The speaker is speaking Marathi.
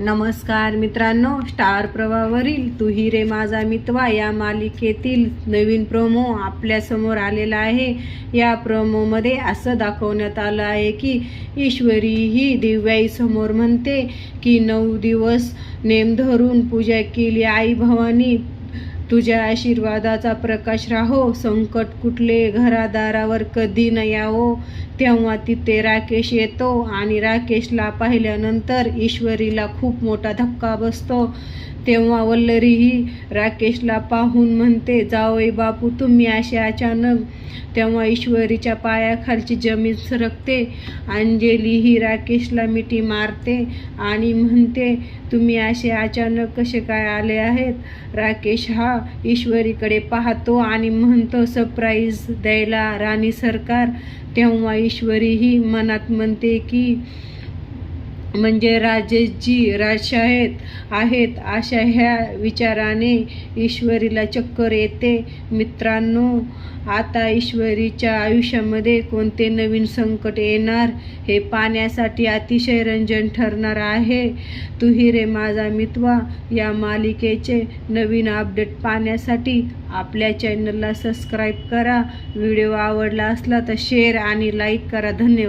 नमस्कार मित्रांनो स्टार प्रवावरील तू रे माझा मितवा या मालिकेतील नवीन प्रोमो आपल्यासमोर आलेला आहे. या प्रोमोमध्ये असं दाखवण्यात आलं आहे की ईश्वरी ही दिव्याई समोर म्हणते की नऊ दिवस नेम धरून पूजा केली आई भवानी. तुझ्या आशीर्वादाचा प्रकाश राहो. संकट कुठले घरादारावर कधी न यावो. तेव्हा तिथे राकेश येतो आणि राकेशला पाहिल्यानंतर ईश्वरीला खूप मोठा धक्का बसतो. तेव्हा वल्लरीही राकेशला पाहून म्हणते जावई बापू तुम्ही असे अचानक तेव्हा ईश्वरीच्या पायाखालची जमीन सरकते. अंजली ही राकेशला मिठी मारते आणि म्हणते तुम्ही असे अचानक कसे काय आले आहेत? राकेश हा ईश्वरीकडे पाहतो आणि म्हणतो सरप्राईज द्यायला राणी सरकार. तेव्हा ईश्वरीही मनात म्हणते की म्हणजे राजेशजी राजशाहेत आहेत अशा ह्या विचाराने ईश्वरीला चक्कर येते. मित्रांनो आता ईश्वरीच्या आयुष्यामध्ये कोणते नवीन संकट येणार हे पाहण्यासाठी अतिशय रंजन ठरणार आहे. तू रे माझा मितवा या मालिकेचे नवीन अपडेट पाहण्यासाठी आपल्या चॅनलला सबस्क्राईब करा. व्हिडिओ आवडला असला तर शेअर आणि लाईक करा. धन्यवाद.